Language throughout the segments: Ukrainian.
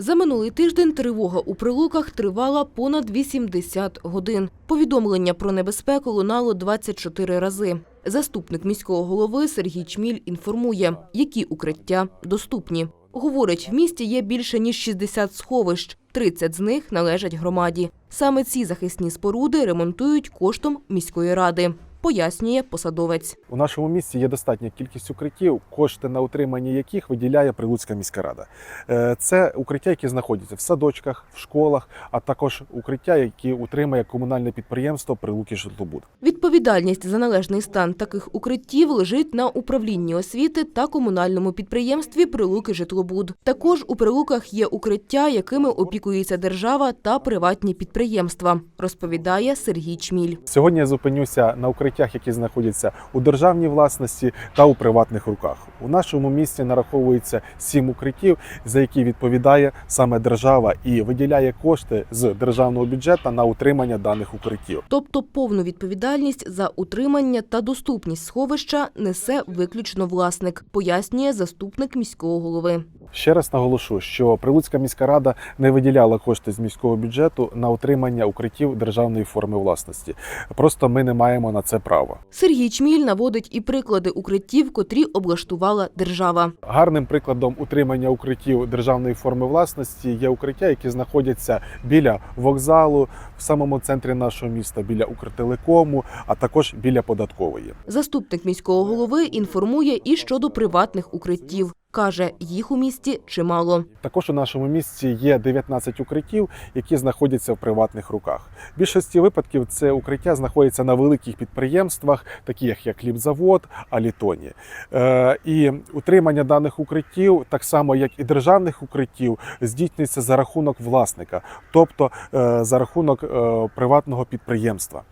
За минулий тиждень тривога у прилуках тривала понад 80 годин. Повідомлення про небезпеку лунало 24 рази. Заступник міського голови Сергій Чміль інформує, які укриття доступні. Говорить, в місті є більше ніж 60 сховищ, 30 з них належать громаді. Саме ці захисні споруди ремонтують коштом міської ради, пояснює посадовець. У нашому місті є достатня кількість укриттів, кошти на утримання яких виділяє Прилуцька міська рада. Е, Це укриття, які знаходяться в садочках, в школах, а також укриття, які утримує комунальне підприємство Прилуки Житлобуд. Відповідальність за належний стан таких укриттів лежить на управлінні освіти та комунальному підприємстві Прилуки Житлобуд. Також у Прилуках є укриття, якими опікується держава та приватні підприємства, розповідає Сергій Чміль. Сьогодні я зупинюся на укриттях, які знаходяться у державній власності та у приватних руках. У нашому місті нараховується сім укриттів, за які відповідає саме держава і виділяє кошти з державного бюджету на утримання даних укриттів. Тобто повну відповідальність за утримання та доступність сховища несе виключно власник, пояснює заступник міського голови. Ще раз наголошу, що Прилуцька міська рада не виділяла кошти з міського бюджету на утримання укриттів державної форми власності. Просто ми не маємо на це права. Сергій Чміль наводить і приклади укриттів, котрі облаштувала держава. Гарним прикладом утримання укриттів державної форми власності є укриття, які знаходяться біля вокзалу, в самому центрі нашого міста, біля Укртелекому, а також біля податкової. Заступник міського голови інформує і щодо приватних укриттів. Каже, їх у місті чимало. Також у нашому місті є 19 укриттів, які знаходяться в приватних руках. Більшості випадків це укриття знаходяться на великих підприємствах, таких як хлібзавод, Алітоні. Е, і утримання даних укриттів, так само як і державних укриттів, здійснюється за рахунок власника, тобто е, за рахунок е, приватного підприємства.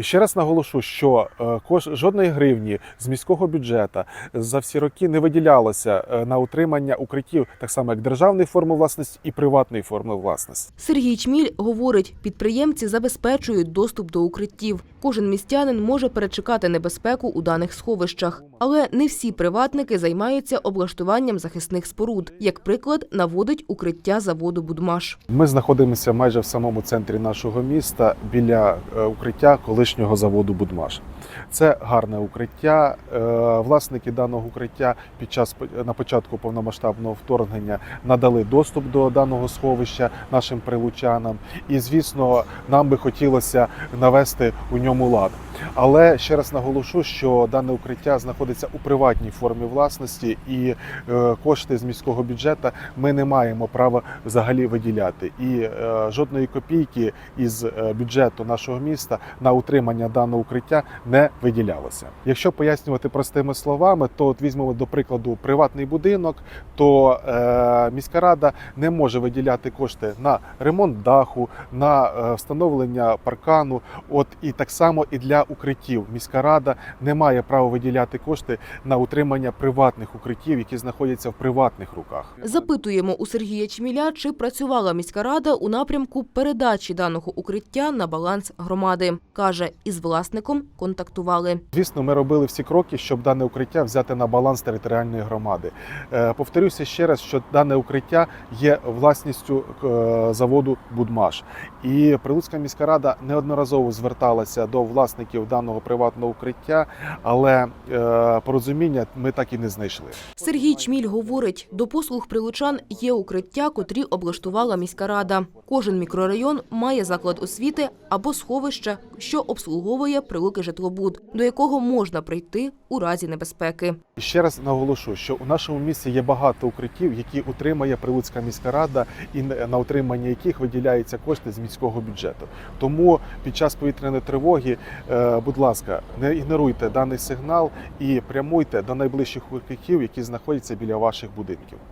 Ще раз наголошу, що е, кош жодної гривні з міського бюджету за всі роки не виділялося е, на утримання укриттів, так само як державної форми власності і приватної форми власності. Сергій Чміль говорить, підприємці забезпечують доступ до укриттів. Кожен містянин може перечекати небезпеку у даних сховищах. Але не всі приватники займаються облаштуванням захисних споруд. Як приклад, наводить укриття заводу Будмаш. Ми знаходимося майже в самому центрі нашого міста біля е, укриття колишнього заводу Будмаш. Це гарне укриття. Е, Власники даного укриття під час на початку повномасштабного вторгнення надали доступ до даного сховища нашим прилучанам. І звісно, нам би хотілося навести у ньому лад. Але ще раз наголошу, що дане укриття знаходиться у приватній формі власності, і е, кошти з міського бюджету ми не маємо права взагалі виділяти. І е, жодної копійки із бюджету нашого міста на утримання даного укриття не виділялося. Якщо пояснювати простими словами, то от візьмемо до прикладу приватний будинок, то е, міська рада не може виділяти кошти на ремонт даху, на е, встановлення паркану. От і так само і для укриттів міська рада не має права виділяти кошти на утримання приватних укриттів, які знаходяться в приватних руках. Запитуємо у Сергія Чміля, чи працювала міська рада у напрямку передачі даного укриття на баланс громади. Каже, із власником контактували. Звісно, ми робили всі кроки, щоб дане укриття взяти на баланс територіальної громади. Е, Повторюся ще раз, що дане укриття є власністю е, заводу Будмаш. І Прилуцька міська рада неодноразово зверталася до власників даного приватного укриття, але е, порозуміння ми так і не знайшли. Сергій Чміль говорить, до послуг прилучан є укриття, котрі облаштувала міська рада. Кожен мікрорайон має заклад освіти або сховище, що обслуговує прилуки житлобуд, до якого можна прийти у разі небезпеки. Ще раз наголошу, що у нашому місті є багато укриттів, які утримує Прилуцька міська рада, і на утримання яких виділяються кошти з міського бюджету. Тому під час повітряної тривоги, е, будь ласка, не ігноруйте даний сигнал і прямуйте до найближчих укриттів, які знаходяться біля ваших будинків.